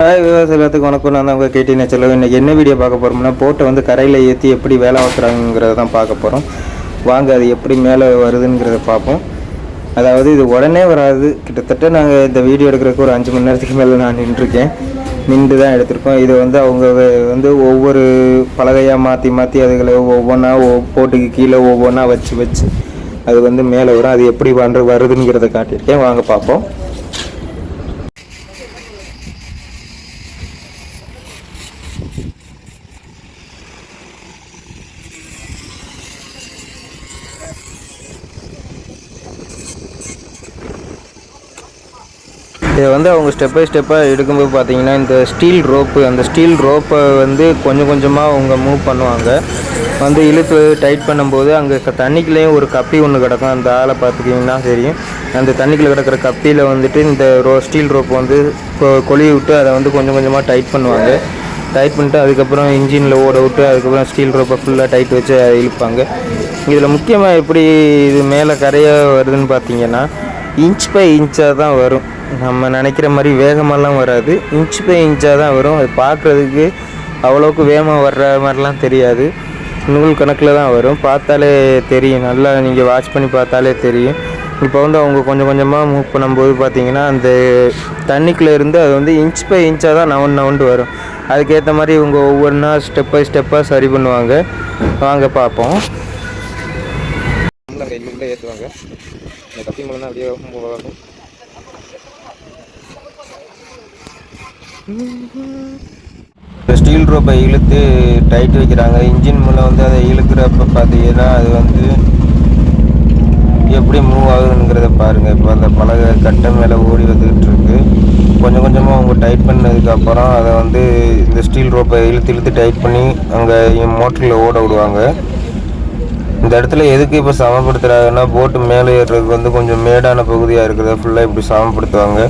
Hi விவசாயத்துக்கு வணக்கம். நான் தான் உங்கள் கேட்டி நேச்சரில் இன்றைக்கி என்ன வீடியோ பார்க்க போகிறோம்னா போட்டை வந்து கரையில் ஏற்றி எப்படி வேலை வைக்கிறாங்கிறத தான் பார்க்க போகிறோம் வாங்க அது எப்படி மேலே வருதுங்கிறத பார்ப்போம். அதாவது இது உடனே வராது. கிட்டத்தட்ட நாங்கள் இந்த வீடியோ எடுக்கிறதுக்கு ஒரு அஞ்சு மணி நேரத்துக்கு மேலே நான் நின்றுருக்கேன். நின்று தான் எடுத்திருக்கோம். இது வந்து அவங்க வந்து ஒவ்வொரு பலகையாக மாற்றி மாற்றி அதுகளை ஒவ்வொன்றா போட்டுக்கு கீழே ஒவ்வொன்றா வச்சு வச்சு அது வந்து மேலே வரும். அது எப்படி வந்து வருதுங்கிறத காட்டியிருக்கேன். வாங்க பார்ப்போம். இதை வந்து அவங்க ஸ்டெப் பை ஸ்டெப்பாக எடுக்கும்போது பார்த்தீங்கன்னா இந்த ஸ்டீல் ரோப்பு அந்த ஸ்டீல் ரோப்பை வந்து கொஞ்சம் கொஞ்சமாக அவங்க மூவ் பண்ணுவாங்க. வந்து இழுத்து டைட் பண்ணும்போது அங்கே தண்ணிக்குள்ளேயும் ஒரு கப்பி ஒன்று கிடக்கும். அந்த ஆளை பார்த்துக்கிங்கன்னா தெரியும். அந்த தண்ணிக்குள்ளே கிடக்கிற கப்பியில் வந்துட்டு இந்த ரோ ஸ்டீல் ரோப் வந்து கொ- கொழுவி விட்டு அதை வந்து கொஞ்சம் கொஞ்சமாக டைட் பண்ணுவாங்க. டைட் பண்ணிட்டு அதுக்கப்புறம் இன்ஜினில் ஓட விட்டு அதுக்கப்புறம் ஸ்டீல் ரோப்பை ஃபுல்லாக டைட் வச்சு இழுப்பாங்க. இதில் முக்கியமாக எப்படி இது மேலே கரையாக வருதுன்னு பார்த்தீங்கன்னா இன்ச் பை இன்ச்சாக தான் வரும். நம்ம நினைக்கிற மாதிரி வேகமெல்லாம் வராது. இன்ச் பை இன்ச்சாக தான் வரும். அது பார்க்குறதுக்கு அவ்வளோக்கு வேகமாக வர்ற மாதிரிலாம் தெரியாது. நூல் கணக்கில் தான் வரும். பார்த்தாலே தெரியும். நல்லா நீங்கள் வாட்ச் பண்ணி பார்த்தாலே தெரியும். இப்போ வந்து அவங்க கொஞ்சம் கொஞ்சமாக மூவ் பண்ணும்போது பார்த்தீங்கன்னா அந்த தண்ணிக்குள்ளே இருந்து அது வந்து இன்ச் பை இன்ச்சாக தான் நவுன் நவுண்டு வரும். அதுக்கேற்ற மாதிரி இவங்க ஒவ்வொன்றா ஸ்டெப் பை ஸ்டெப்பாக சரி பண்ணுவாங்க. வாங்க பார்ப்போம். உள்ளே ஏற்றுவாங்க இந்த கப்பி மூலம் தான் அப்படியே ஸ்டீல் ரோப்பை இழுத்து டைட் வைக்கிறாங்க. இன்ஜின் மூலம் வந்து அதை இழுக்கிறப்ப பார்த்தீங்கன்னா அது வந்து எப்படி மூவ் ஆகுதுங்கிறத பாருங்கள் இப்போ அந்த பலகை கட்டை மேலே ஓடி வந்துக்கிட்டு இருக்கு. கொஞ்சம் கொஞ்சமாக அவங்க டைட் பண்ணதுக்கப்புறம் அதை வந்து இந்த ஸ்டீல் ரோப்பை இழுத்து இழுத்து டைட் பண்ணி அங்கே மோட்டரில் ஓட விடுவாங்க. இந்த இடத்துல எதுக்கு இப்போ சமப்படுத்துகிறாங்கன்னா போட்டு மேலே ஏறுறதுக்கு வந்து கொஞ்சம் மேடான பகுதியாக இருக்கிறத ஃபுல்லாக இப்படி சமப்படுத்துவாங்க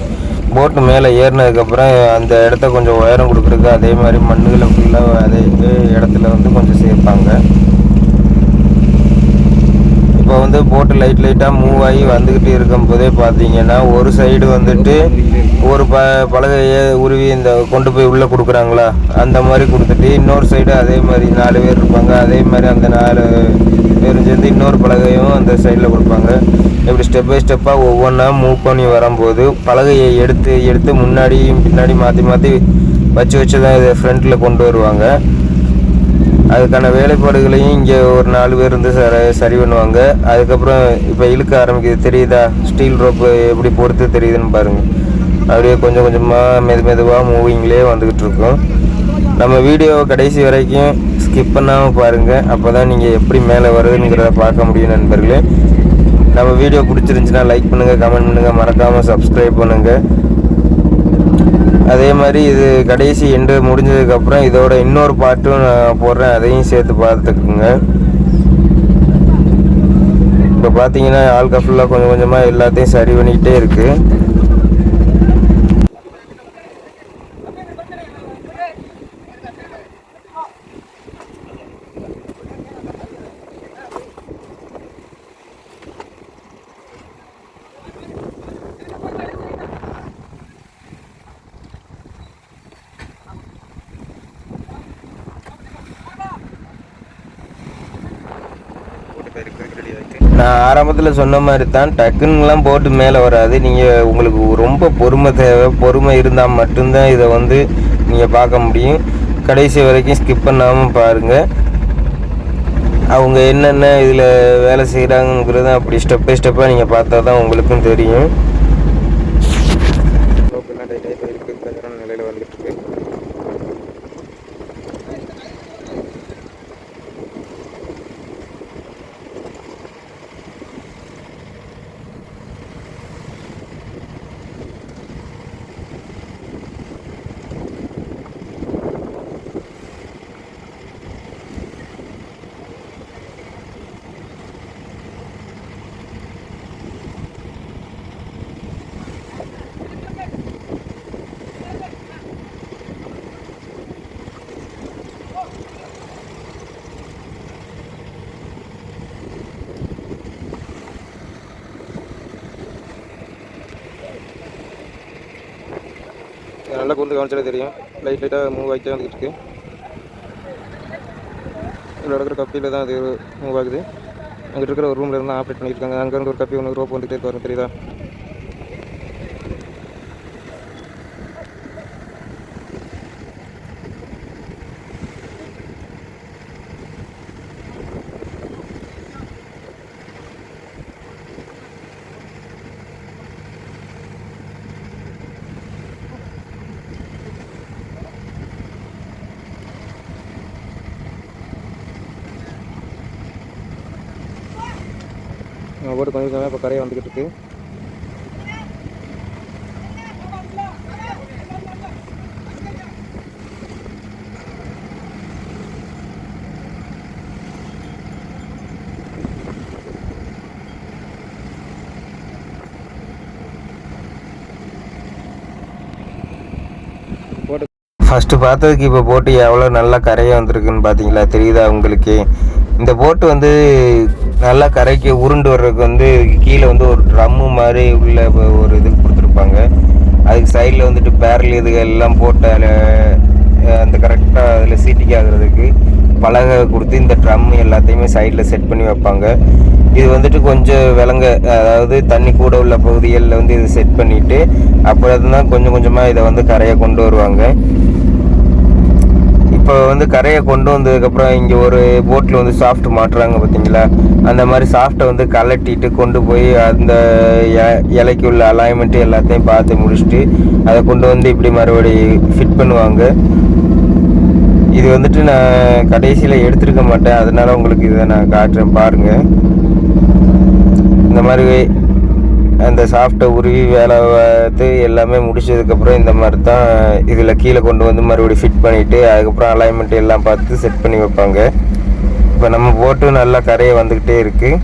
போட்டு மேலே ஏறினதுக்கப்புறம் அந்த இடத்த கொஞ்சம் உயரம் கொடுக்குறதுக்கு அதே மாதிரி மண்ணுகளை ஃபுல்லாக அதே இடத்துல வந்து கொஞ்சம் சேர்ப்பாங்க. இப்போ வந்து போட்டு லைட் லைட்டாக மூவ் ஆகி வந்துக்கிட்டு இருக்கும்போதே பார்த்தீங்கன்னா ஒரு சைடு வந்துட்டு ஒரு ப பலகையை உருவி இந்த கொண்டு போய் உள்ளே கொடுக்குறாங்களா? அந்த மாதிரி கொடுத்துட்டு இன்னொரு சைடு அதே மாதிரி நாலு பேர் இருப்பாங்க. அதே மாதிரி அந்த நாலு பேரும் சேர்ந்து இன்னொரு பலகையும் அந்த சைடில் கொடுப்பாங்க. இப்படி ஸ்டெப் பை ஸ்டெப்பாக ஒவ்வொன்றா மூவ் பண்ணி வரும்போது பலகையை எடுத்து எடுத்து முன்னாடியும் பின்னாடி மாற்றி மாற்றி வச்சு வச்சு தான் இதை ஃப்ரண்ட்டில் கொண்டு வருவாங்க. அதுக்கான வேலைப்பாடுகளையும் இங்கே ஒரு நாலு பேர் இருந்து சரி சரி பண்ணுவாங்க. அதுக்கப்புறம் இப்போ இழுக்க ஆரம்பிக்குது. தெரியுதா? ஸ்டீல் ரோப்பு எப்படி பொறுத்து தெரியுதுன்னு பாருங்கள் அப்படியே கொஞ்சம் கொஞ்சமாக மெது மெதுவாக மூவிங்லேயே வந்துக்கிட்டு இருக்கும். நம்ம வீடியோவை கடைசி வரைக்கும் ஸ்கிப் பண்ணாமல் பாருங்கள் அப்போ தான் நீங்கள் எப்படி மேலே வருதுங்கிறத பார்க்க முடியும் நண்பர்களே. நம்ம வீடியோ பிடிச்சிருந்துச்சுன்னா லைக் பண்ணுங்கள் கமெண்ட் பண்ணுங்கள் மறக்காமல் சப்ஸ்கிரைப் பண்ணுங்கள் அதே மாதிரி இது கடைசி எண்டு முடிஞ்சதுக்கப்புறம் இதோட இன்னொரு பாட்டும் நான் போடுறேன் அதையும் சேர்த்து பார்த்துக்குங்க. இப்போ பார்த்தீங்கன்னா ஆல்கா ஃபுல்லாக கொஞ்சம் கொஞ்சமாக எல்லாத்தையும் சரி பண்ணிக்கிட்டே இருக்குது நான் ஆரம்பத்தில் சொன்ன மாதிரி தான் டக்குன்னுலாம் போட்டு மேலே வராது. நீங்கள் உங்களுக்கு ரொம்ப பொறுமை தேவை. பொறுமை இருந்தால் மட்டும்தான் இதை வந்து நீங்கள் பார்க்க முடியும். கடைசி வரைக்கும் ஸ்கிப் பண்ணாமல் பாருங்கள் அவங்க என்னென்ன இதில் வேலை செய்கிறாங்கிறத அப்படி ஸ்டெப் பை ஸ்டெப்பாக நீங்கள் பார்த்தா தான் உங்களுக்கும் தெரியும். நல்லா கூர்ந்து கவனிச்சாலே தெரியும். லைட் லைட்டாக மூவ் ஆகிட்டே வந்துட்டு இருக்கு. இதில் இருக்கிற கப்பியில் தான் அது மூவ் ஆகுது. அங்கிட்டு இருக்கிற ஒரு ரூமில் இருந்து ஆப்ரேட் பண்ணியிருக்காங்க அங்கே இருந்து ஒரு கப்பி ஒன்று ரோப் வந்துகிட்டே இருக்காரு தெரியுதா? போட்டு கொஞ்சம் இப்போ கரையை வந்துக்கிட்டு இருக்கு. போட்டு ஃபஸ்ட்டு பார்த்ததுக்கு இப்போ போட்டு எவ்வளோ நல்லா கரையாக வந்திருக்குன்னு பார்த்தீங்களா தெரியுதா உங்களுக்கு? இந்த போட்டு வந்து நல்லா கரைக்கு உருண்டு வர்றதுக்கு வந்து கீழே வந்து ஒரு ட்ரம்மு மாதிரி உள்ள ஒரு இது கொடுத்துருப்பாங்க. அதுக்கு சைடில் வந்துட்டு பேரல் இதுகள் எல்லாம் போட்டு அதில் அந்த கரெக்டாக அதில் சீட்டிக்கு ஆகுறதுக்கு பலகை கொடுத்து இந்த ட்ரம் எல்லாத்தையுமே சைடில் செட் பண்ணி வைப்பாங்க. இது வந்துட்டு கொஞ்சம் விலங்க அதாவது தண்ணி கூட உள்ள பகுதிகளில் வந்து இது செட் பண்ணிவிட்டு அப்புறம் தான் கொஞ்சம் கொஞ்சமாக இதை வந்து கரையை கொண்டு வருவாங்க. இப்போ வந்து கரையை கொண்டு வந்ததுக்கப்புறம் இங்கே ஒரு போட்டில் வந்து சாஃப்ட் மாட்டுறாங்க பார்த்தீங்களா? அந்த மாதிரி சாஃப்ட்டை வந்து கலட்டிட்டு கொண்டு போய் அந்த இலைக்கு உள்ள அலைன்மெண்ட்டு எல்லாத்தையும் பார்த்து முடிச்சுட்டு அதை கொண்டு வந்து இப்படி மறுபடி ஃபிட் பண்ணுவாங்க. இது வந்துட்டு நான் கடைசியில் எடுத்துருக்க மாட்டேன். அதனால உங்களுக்கு இதை நான் காட்டுறேன் பாருங்கள் இந்த மாதிரி அந்த சாஃப்ட்டை உருவி வேலை பார்த்து எல்லாமே முடிச்சதுக்கப்புறம் இந்த மாதிரி தான் இதில் கீழே கொண்டு வந்து மறுபடியும் ஃபிட் பண்ணிவிட்டு அதுக்கப்புறம் அலைன்மெண்ட் எல்லாம் பார்த்து செட் பண்ணி வைப்பாங்க. இப்போ நம்ம போட்டு நல்லா கரையை வந்துக்கிட்டே இருக்குது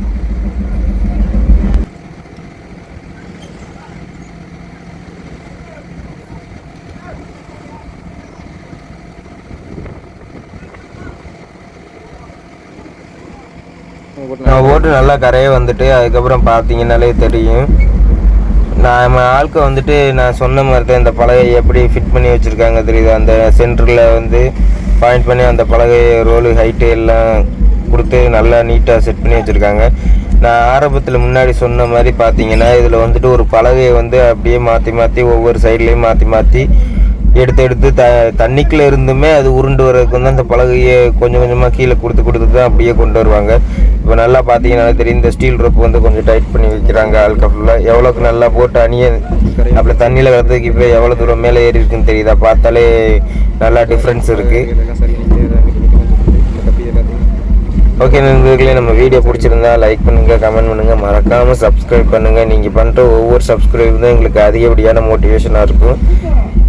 போட்டு நல்லா கரையை வந்துட்டு அதுக்கப்புறம் பார்த்தீங்கன்னாலே தெரியும். நம்ம ஆளுக்கு வந்துட்டு நான் சொன்ன மாதிரி தான் இந்த பலகை எப்படி ஃபிட் பண்ணி வச்சுருக்காங்க தெரியுது? அந்த சென்டரில் வந்து பாயிண்ட் பண்ணி அந்த பலகை ரோலு ஹைட்டு எல்லாம் கொடுத்து நல்லா நீட்டாக செட் பண்ணி வச்சுருக்காங்க. நான் ஆரம்பத்தில் முன்னாடி சொன்ன மாதிரி பார்த்தீங்கன்னா இதில் வந்துட்டு ஒரு பலகையை வந்து அப்படியே மாற்றி மாற்றி ஒவ்வொரு சைட்லேயும் மாற்றி மாற்றி எடுத்து எடுத்து த தண்ணிக்குள்ளே இருந்துமே அது உருண்டு வர்றதுக்கு வந்து அந்த பலகையை கொஞ்சம் கொஞ்சமாக கீழே கொடுத்து கொடுத்து தான் அப்படியே கொண்டு வருவாங்க. இப்போ நல்லா பார்த்தீங்கன்னா தெரியும் இந்த ஸ்டீல் ரோப் வந்து கொஞ்சம் டைட் பண்ணி வைக்கிறாங்க ஆல்கா எவ்வளோக்கு நல்லா போட்டு அணிய அப்படி தண்ணியில் கிடந்ததுக்கு இப்போ எவ்வளோ தூரம் மேலே ஏறி இருக்குன்னு தெரியுதா? பார்த்தாலே நல்லா டிஃப்ரென்ஸ் இருக்குது இதெல்லாம் சரி பண்ணிட்டு இதை அன்னைக்கு நிற்க வச்சுட்டு இந்த கப்பி எல்லாத்தையும் ஓகே நண்பர்களே நம்ம வீடியோ பிடிச்சிருந்தா லைக் பண்ணுங்கள் கமெண்ட் பண்ணுங்கள் மறக்காமல் சப்ஸ்கிரைப் பண்ணுங்கள் நீங்கள் பண்ணுற ஒவ்வொரு சப்ஸ்கிரைப் தான் எங்களுக்கு அதிகப்படியான மோட்டிவேஷனாக இருக்கும்.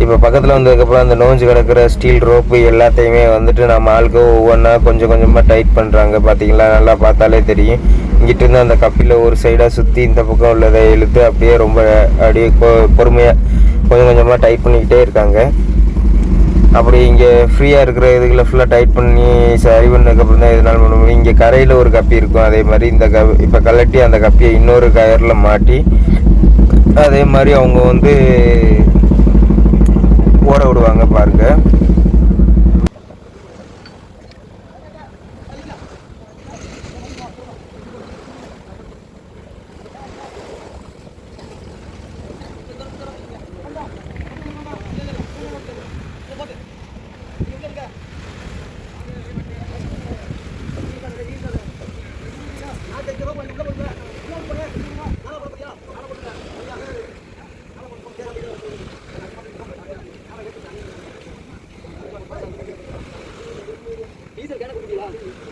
இப்போ பக்கத்தில் வந்ததுக்கப்புறம் அந்த நோஞ்சு கிடக்கிற ஸ்டீல் ரோப்பு எல்லாத்தையுமே வந்துட்டு நம்ம ஆளுக்கு ஒவ்வொன்றா கொஞ்சம் கொஞ்சமாக டைட் பண்ணுறாங்க பார்த்தீங்களா நல்லா பார்த்தாலே தெரியும். இங்கிட்டு இருந்து அந்த கப்பியில் ஒரு சைடாக சுற்றி இந்த பக்கம் உள்ளதை இழுத்து அப்படியே ரொம்ப அப்படியே பொறுமையாக கொஞ்சம் கொஞ்சமாக டைட் பண்ணிக்கிட்டே இருக்காங்க. அப்படி இங்கே ஃப்ரீயாக இருக்கிற இதுகளை ஃபுல்லாக டைட் பண்ணி சரி பண்ணதுக்கப்புறம் தான் இதனால் பண்ண முடியும். இங்கே கரையில் ஒரு கப்பி இருக்கும். அதே மாதிரி இந்த க இப்போ கலட்டி அந்த கப்பியை இன்னொரு கயரில் மாட்டி அதே மாதிரி அவங்க வந்து ஓட விடுவாங்க பாருங்கள்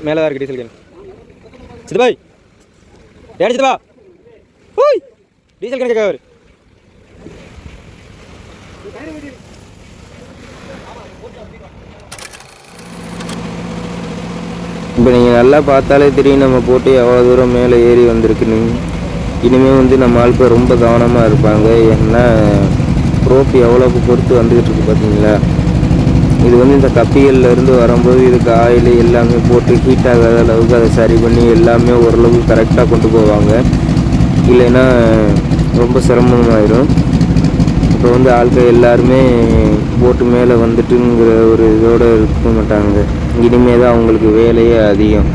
மேலே தான் இருக்கு டீசல் கேன் சித்தபாய். ஏடி சித்தபா. ஹூய். டீசல் கேன் கேட்க இப்போ நீங்கள் நல்லா பார்த்தாலே தெரியும் நம்ம போட்டு எவ்வளோ தூரம் மேலே ஏறி வந்திருக்குன்னு. இனிமேல் வந்து நம்ம ஆள்கள் ரொம்ப கவனமாக இருப்பாங்க. ஏன்னா ரோப்பு எவ்வளோக்கு பொறுத்து வந்துக்கிட்டு இருக்கு பார்த்தீங்களா? இது வந்து இந்த கப்பிகள்லேருந்து வரும்போது இதுக்கு ஆயில் எல்லாமே போட்டு ஹீட் ஆகாத அளவுக்கு அதை சரி பண்ணி எல்லாமே ஓரளவுக்கு கரெக்டாக கொண்டு போவாங்க. இல்லைன்னா ரொம்ப சிரமமாயிடும் இப்போ இப்போ வந்து ஆட்கள் எல்லாருமே போட்டு மேலே வந்துட்டுங்கிற ஒரு இதோடு இருக்க மாட்டாங்க. இனிமே தான் அவங்களுக்கு வேலையே அதிகம்.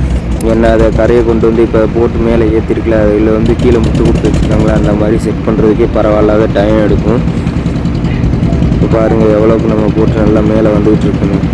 ஏன்னா அதை கரையை கொண்டு வந்து இப்போ போட்டு மேலே ஏற்றிருக்கல அதில் வந்து கீழே முட்டு கொடுத்து வச்சுருக்காங்களா அந்த மாதிரி செட் பண்ணுறதுக்கே பரவாயில்லாத டைம் எடுக்கும். பாருங்கள் எவ்வளோக்கு நம்ம போட்டு நல்லா மேலே வந்துக்கிட்டு இருக்கணும்.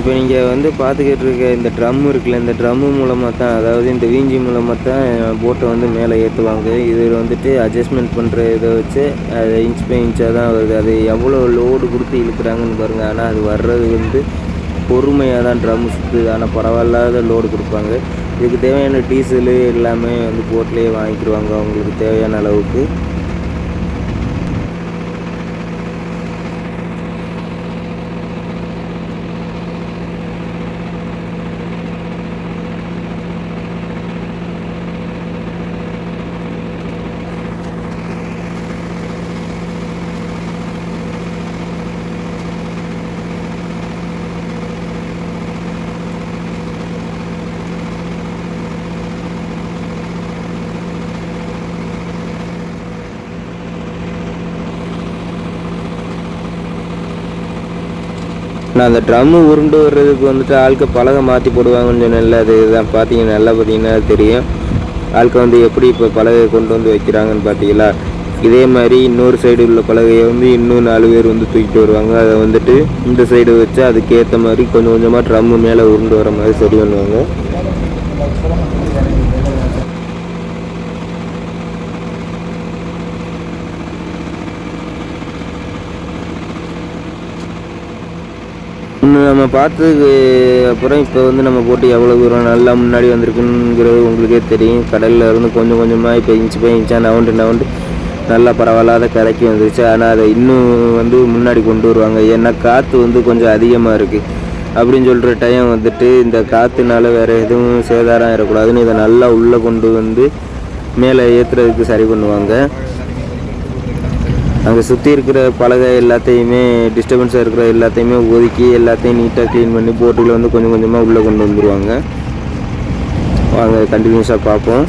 இப்போ நீங்கள் வந்து பார்த்துக்கிட்டு இருக்க இந்த ட்ரம் இருக்குல்ல இந்த ட்ரம்மு மூலமாக தான் அதாவது இந்த வீஞ்சி மூலமாக தான் போட்டை வந்து மேலே ஏற்றுவாங்க. இது வந்துட்டு அட்ஜஸ்ட்மெண்ட் பண்ணுற இதை வச்சு அது இன்ச் பை இன்ச்சாக தான் வருது. அது எவ்வளோ லோடு கொடுத்து இழுக்கிறாங்கன்னு பாருங்கள் ஆனால் அது வர்றது வந்து பொறுமையாக தான் ட்ரம் சுற்றுது ஆனால் பரவாயில்லாத லோடு கொடுப்பாங்க. இதுக்கு தேவையான டீசலு எல்லாமே வந்து போட்லேயே வாங்கிக்கிடுவாங்க அவங்களுக்கு தேவையான அளவுக்கு. நான் அந்த ட்ரம்மு உருண்டு வர்றதுக்கு வந்துட்டு ஆளுக்கு பலகை மாற்றி போடுவாங்கன்னு சொன்னேன்ல அது இதுதான். பார்த்தீங்கன்னா நல்லா பார்த்தீங்கன்னா தெரியும். ஆளுக்கு வந்து எப்படி இப்போ பலகை கொண்டு வந்து வைக்கிறாங்கன்னு பார்த்தீங்களா இதே மாதிரி இன்னொரு சைடு உள்ள பலகையை வந்து இன்னும் நாலு பேர் வந்து தூக்கிட்டு வருவாங்க. அதை வந்துட்டு இந்த சைடு வச்சு அதுக்கேற்ற மாதிரி கொஞ்சம் கொஞ்சமாக ட்ரம்மு மேலே உருண்டு வர மாதிரி சரி பண்ணுவாங்க. இன்னும் நம்ம பார்த்ததுக்கு அப்புறம் இப்போ வந்து நம்ம போட்டு எவ்வளோ தூரம் நல்லா முன்னாடி வந்திருக்குங்கிறது உங்களுக்கே தெரியும். கடலில் இருந்து கொஞ்சம் கொஞ்சமாக இப்போ இன்ச்சு போய் இன்ச்சாக நவுண்டு நவுண்டு நல்லா பரவாயில்லாத கரைக்கு வந்துருச்சு. ஆனால் அதை இன்னும் வந்து முன்னாடி கொண்டு வருவாங்க. ஏன்னா காற்று வந்து கொஞ்சம் அதிகமாக இருக்குது அப்படின்னு சொல்கிற டைம் வந்துட்டு இந்த காற்றுனால வேறு எதுவும் சேதாரம் ஆயிடக்கூடாதுன்னு இதை நல்லா உள்ளே கொண்டு வந்து மேலே ஏற்றுறதுக்கு சரி பண்ணுவாங்க. அங்கே சுற்றி இருக்கிற பலகை எல்லாத்தையுமே டிஸ்டர்பன்ஸாக இருக்கிற எல்லாத்தையுமே ஒதுக்கி எல்லாத்தையும் நீட்டாக க்ளீன் பண்ணி போட்டுகளை வந்து கொஞ்சம் கொஞ்சமாக உள்ளே கொண்டு வந்துடுவாங்க வாங்க கண்டினியூஸாக பார்ப்போம்.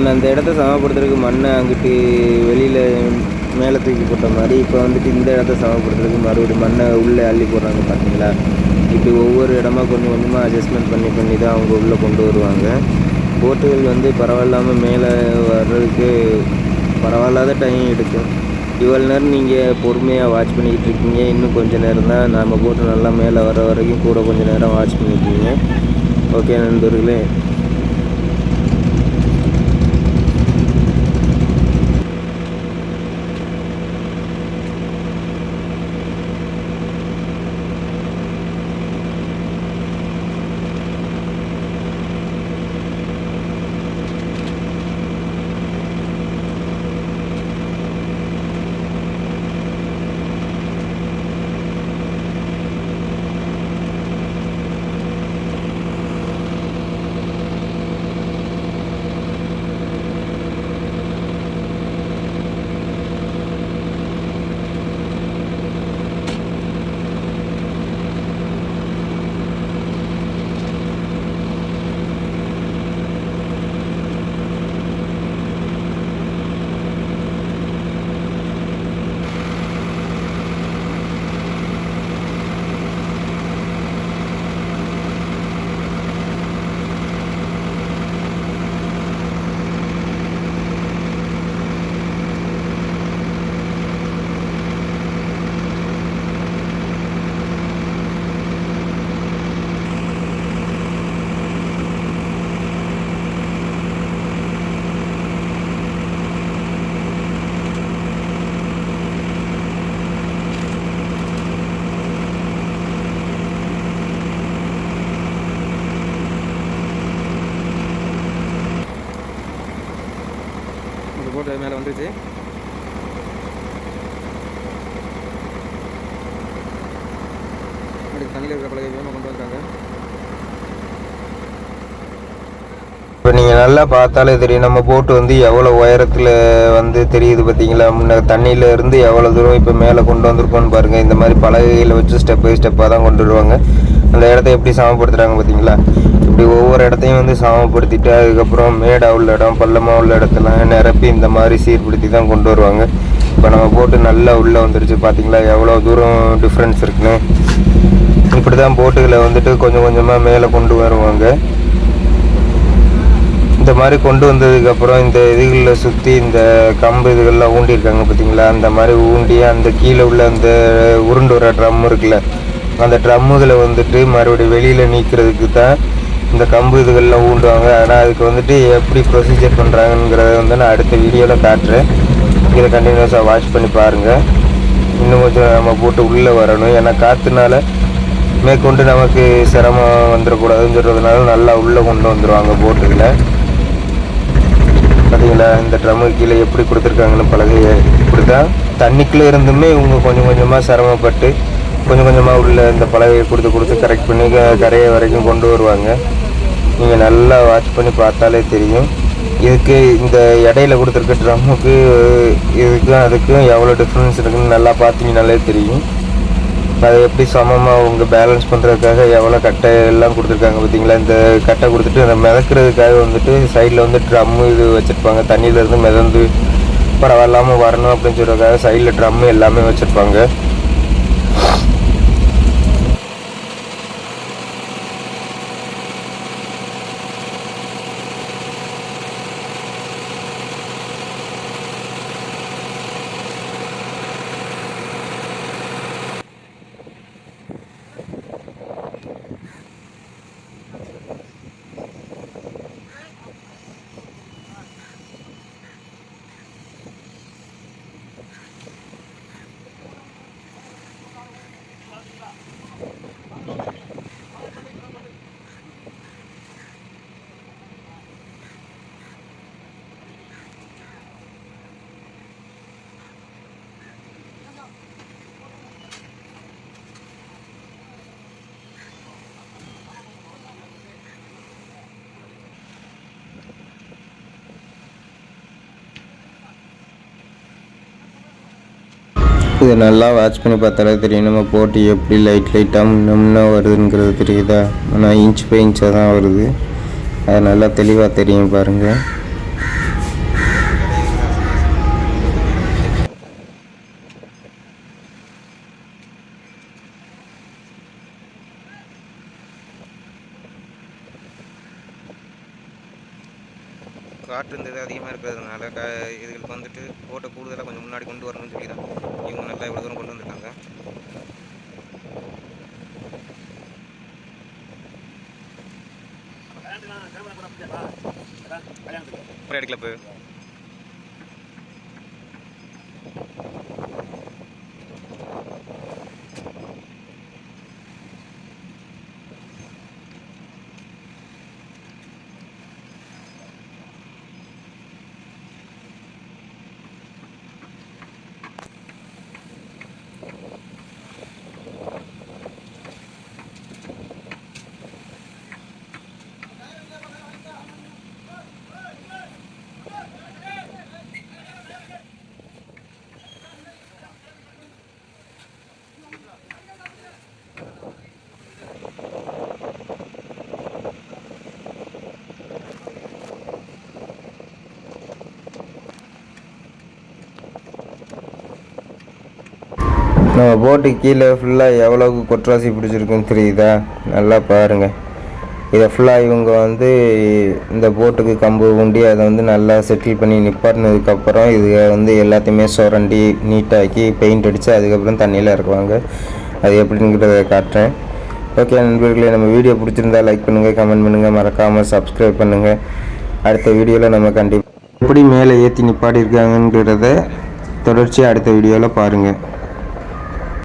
முன்ன அந்த இடத்த சமப்படுத்துறதுக்கு மண்ணை அங்கிட்டு வெளியில் மேலே தூக்கி போட்ட மாதிரி இப்போ வந்துட்டு இந்த இடத்த சமப்படுத்துறதுக்கு மறுபடியும் மண்ணை உள்ளே அள்ளி போடுறாங்க பார்த்தீங்களா இப்படி ஒவ்வொரு இடமா கொஞ்சம் கொஞ்சமாக அட்ஜஸ்ட்மெண்ட் பண்ணி பண்ணி தான் அவங்க உள்ளே கொண்டு வருவாங்க. போட்டுகள் வந்து பரவாயில்லாமல் மேலே வர்றதுக்கு பரவாயில்லாத டைம் எடுக்கும். இவ்வளோ நேரம் நீங்கள் பொறுமையாக வாட்ச் பண்ணிக்கிட்டு இருக்கீங்க. இன்னும் கொஞ்சம் நேரம் தான் நம்ம போட்டு நல்லா மேலே வர வரைக்கும் கூட கொஞ்சம் நேரம் வாட்ச் பண்ணிக்கிங்க ஓகே நண்பர்களே. மேலே வந்துருச்சு. தண்ணியில் இருக்கிற வேகமாக கொண்டு வந்தாங்க இப்போ நீங்கள் நல்லா பார்த்தாலே தெரியும். நம்ம போட்டு வந்து எவ்வளோ உயரத்தில் வந்து தெரியுது பார்த்தீங்களா முன்ன தண்ணியில இருந்து எவ்வளோ தூரம் இப்போ மேலே கொண்டு வந்திருக்கோன்னு பாருங்கள் இந்த மாதிரி பலகையில் வச்சு ஸ்டெப் பை ஸ்டெப்பாக தான் கொண்டு வருவாங்க. அந்த இடத்த எப்படி சமப்படுத்துகிறாங்க பார்த்தீங்களா இப்படி ஒவ்வொரு இடத்தையும் வந்து சமப்படுத்திட்டு அதுக்கப்புறம் மேடாக உள்ள இடம் பள்ளமாக உள்ள இடத்தெல்லாம் நிரப்பி இந்த மாதிரி சீர்படுத்தி தான் கொண்டு வருவாங்க. இப்போ நம்ம போட்டு நல்லா உள்ளே வந்துருச்சு பார்த்தீங்களா எவ்வளோ தூரம் டிஃப்ரென்ஸ் இருக்குன்னு. இப்படி தான் போட்டுகளை வந்துட்டு கொஞ்சம் கொஞ்சமாக மேலே கொண்டு வருவாங்க. இந்த மாதிரி கொண்டு வந்ததுக்கப்புறம் இந்த இதுகளில் சுற்றி இந்த கம்பு இதுகள்லாம் ஊண்டியிருக்காங்க பார்த்தீங்களா அந்த மாதிரி ஊண்டி அந்த கீழே உள்ள அந்த உருண்டு வர ட்ரம் இருக்குல்ல அந்த ட்ரம்முகளை வந்துட்டு மறுபடியும் வெளியில் நீக்கிறதுக்கு தான் இந்த கம்பு இதுகள்லாம் ஊண்டுவாங்க. ஆனால் அதுக்கு வந்துட்டு எப்படி ப்ரொசீஜர் பண்ணுறாங்கங்கிறத வந்து நான் அடுத்த வீடியோவில் காட்டுறேன். இதை கண்டினியூஸாக வாட்ச் பண்ணி பாருங்கள் இன்னும் கொஞ்சம் நம்ம போட்டு உள்ளே வரணும். ஏன்னா காற்றுனால மேற்கொண்டு நமக்கு சிரமம் வந்துடக்கூடாதுன்னு சொல்கிறதுனால நல்லா உள்ளே கொண்டு வந்துடுவாங்க போட்டுகளை பார்த்தீங்களா இந்த ட்ரம்முக்கு கீழே எப்படி கொடுத்துருக்காங்கன்னு பலகையை இப்படி தான் தண்ணிக்குள்ளே இருந்துமே இவங்க கொஞ்சம் கொஞ்சமாக சிரமப்பட்டு கொஞ்சம் கொஞ்சமாக உள்ள இந்த பலகையை கொடுத்து கொடுத்து கரெக்ட் பண்ணி கரையை வரைக்கும் கொண்டு வருவாங்க. நீங்கள் நல்லா வாட்ச் பண்ணி பார்த்தாலே தெரியும். இதுக்கு இந்த இடையில கொடுத்துருக்க ட்ரம்முக்கு இதுக்கும் அதுக்கும் எவ்வளோ டிஃப்ரென்ஸ் இருக்குன்னு நல்லா பார்த்தீங்கனாலே தெரியும். அதை எப்படி சமமாக அவங்க பேலன்ஸ் பண்ணுறதுக்காக எவ்வளோ கட்டை எல்லாம் கொடுத்துருக்காங்க பார்த்தீங்களா? இந்த கட்டை கொடுத்துட்டு அதை மிதக்கிறதுக்காக வந்துட்டு சைடில் வந்து ட்ரம்மு இது வச்சுருப்பாங்க. தண்ணியிலேருந்து மிதந்து பரவாயில்லாமல் வரணும் அப்படின்னு சொல்கிறதுக்காக சைடில் ட்ரம்மு எல்லாமே வச்சுருப்பாங்க. இது நல்லா வாட்ச் பண்ணி பார்த்தாலே தெரியும். நம்ம போட்டு எப்படி லைட் லைட்டாக முன்ன முன்ன வருதுங்கிறது தெரியுதா? ஆனால் இன்ச் பை இன்ச்சாக தான் வருது. அது நல்லா தெளிவாக தெரியும் பாருங்கள் காற்று இந்த இது அதிகமாக இருக்கிறதுனால க வந்துட்டு போட்டை கூடுதலாக கொஞ்சம் முன்னாடி கொண்டு வரணும்னு சொல்லி தான் இவங்க நல்லா இவ்வளோ தூரம் கொண்டு வந்திருக்காங்க அப்புறம் எடுக்கல இப்போ. நம்ம போட்டு கீழே ஃபுல்லாக எவ்வளோக்கு கொட்ராசி பிடிச்சிருக்குன்னு தெரியுதா? நல்லா பாருங்கள் இதை ஃபுல்லாக இவங்க வந்து இந்த போட்டுக்கு கம்பு உண்டி அதை வந்து நல்லா செட்டில் பண்ணி நிப்பாட்டினதுக்கப்புறம் இது வந்து எல்லாத்தையுமே சுரண்டி நீட்டாக்கி பெயிண்ட் அடித்து அதுக்கப்புறம் தண்ணியில் இறக்குவாங்க. அது எப்படிங்கிறத காட்டுறேன். ஓகே நண்பர்களே நம்ம வீடியோ பிடிச்சிருந்தா லைக் பண்ணுங்கள் கமெண்ட் பண்ணுங்கள் மறக்காமல் சப்ஸ்கிரைப் பண்ணுங்கள் அடுத்த வீடியோவில் நம்ம கண்டிப்பாக எப்படி மேலே ஏற்றி நிப்பாடி இருக்காங்கங்கிறத தொடர்ச்சியாக அடுத்த வீடியோவில் பாருங்கள்